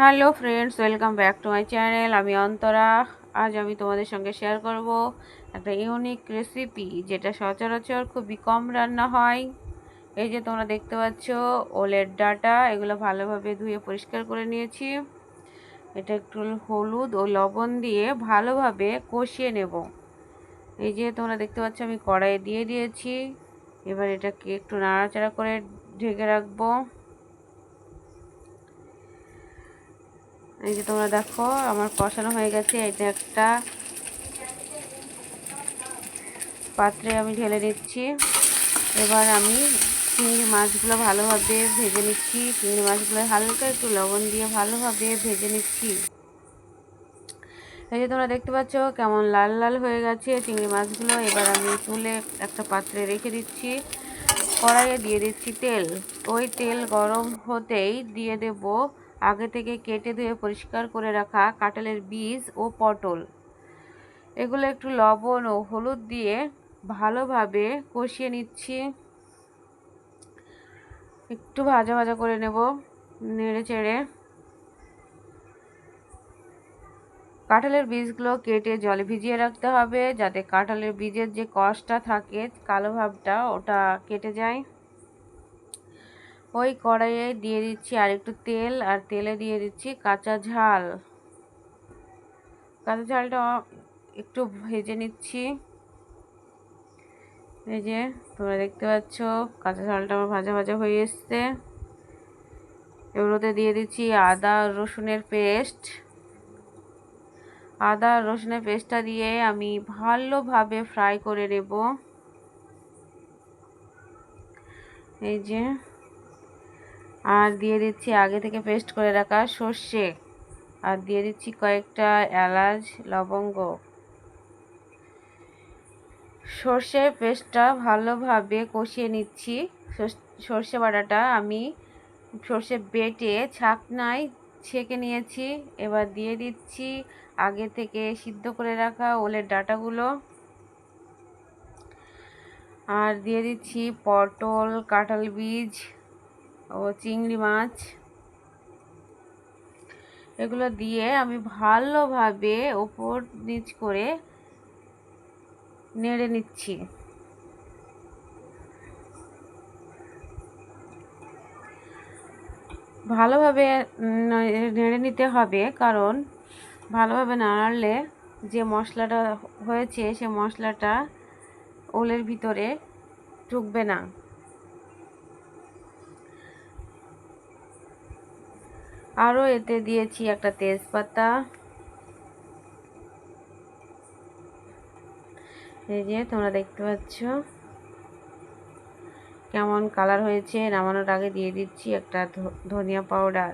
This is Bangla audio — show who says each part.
Speaker 1: Hello friends welcome back to my channel আমি অন্তরা। আজ আমি তোমাদের সঙ্গে শেয়ার করব একটা ইউনিক রেসিপি যেটা সচরাচর খুবই কম রান্না হয়। এই যে তোমরা দেখতে পাচ্ছ, ওলের ডাটা, এগুলো ভালোভাবে ধুয়ে পরিষ্কার করে নিয়েছি। এটা একটু হলুদ ও লবণ দিয়ে ভালোভাবে কষিয়ে নেব। এই যে তোমরা দেখতে পাচ্ছ, আমি কড়াইয়ে দিয়ে দিয়েছি। এবার এটাকে একটু নাড়াচাড়া করে ঢেকে রাখব। এই যে তোমরা দেখো, আমার কষানো হয়ে গেছে। এটা একটা পাত্রে আমি ঢেলে নিচ্ছি। এবার আমি চিংড়ি মাছগুলো ভালোভাবে ভেজে নিচ্ছি। চিংড়ি মাছগুলো হালকা একটু লবণ দিয়ে ভালোভাবে ভেজে নিচ্ছি। এই যে তোমরা দেখতে পাচ্ছ, কেমন লাল লাল হয়ে গেছে চিংড়ি মাছগুলো। এবার আমি তুলে একটা পাত্রে রেখে দিচ্ছি। কড়াইয়ে দিয়ে দিচ্ছি তেল। ওই তেল গরম হতেই দিয়ে দেবো আগে থেকে কেটে ধুয়ে পরিষ্কার করে রাখা কাঁঠালের বীজ ও পটল। এগুলো একটু লবণ ও হলুদ দিয়ে ভালোভাবে কষিয়ে নিচ্ছি। একটু ভাজা ভাজা করে নেব, নেড়ে চেড়ে। কাঁঠালের বীজগুলো কেটে জলে ভিজিয়ে রাখতে হবে যাতে কাঁঠালের বীজের যে কষটা থাকে, কালো ভাবটা ওটা কেটে যায়। ওই কড়াইয়ে দিয়ে দিচ্ছি আর একটু তেল আর তেলে দিয়ে দিচ্ছি কাঁচা ঝাল। কাঁচা ঝালটা একটু ভেজে নিচ্ছি। এই যে তোমরা দেখতে পাচ্ছ, কাঁচা ঝালটা আমার ভাজা ভাজা হয়ে এসছে। এগুলোতে দিয়ে দিচ্ছি আদা, রসুনের পেস্ট। আদা, রসুনের পেস্টটা দিয়ে আমি ভালোভাবে ফ্রাই করে নেব। এই যে আর দিয়ে দিচ্ছি আগে থেকে পেস্ট করে রাখা সর্ষে। আর দিয়ে দিচ্ছি কয়েকটা এলাচ, লবঙ্গ। সর্ষে পেস্টটা ভালোভাবে কষিয়ে নিচ্ছি। সর্ষে বাটাটা আমি সর্ষে বেটে ছাকনায় ছেঁকে নিয়েছি। এবার দিয়ে দিচ্ছি আগে থেকে সিদ্ধ করে রাখা ওলের ডাটাগুলো। আর দিয়ে দিচ্ছি পটল, কাঁঠাল বীজ ও চিংড়ি মাছ। এগুলো দিয়ে আমি ভালোভাবে ওপর নিচ করে নেড়ে নিচ্ছি। ভালোভাবে নেড়ে নিতে হবে, কারণ ভালোভাবে নাড়লে যে মশলাটা হয়েছে, সে মশলাটা ওলের ভিতরে ঢুকবে না। আরও এতে দিয়েছি একটা তেজপাতা। এই যে তোমরা দেখতে পাচ্ছ। কেমন কালার হয়েছে, নামানোর আগে দিয়ে দিচ্ছি একটা ধনিয়া পাউডার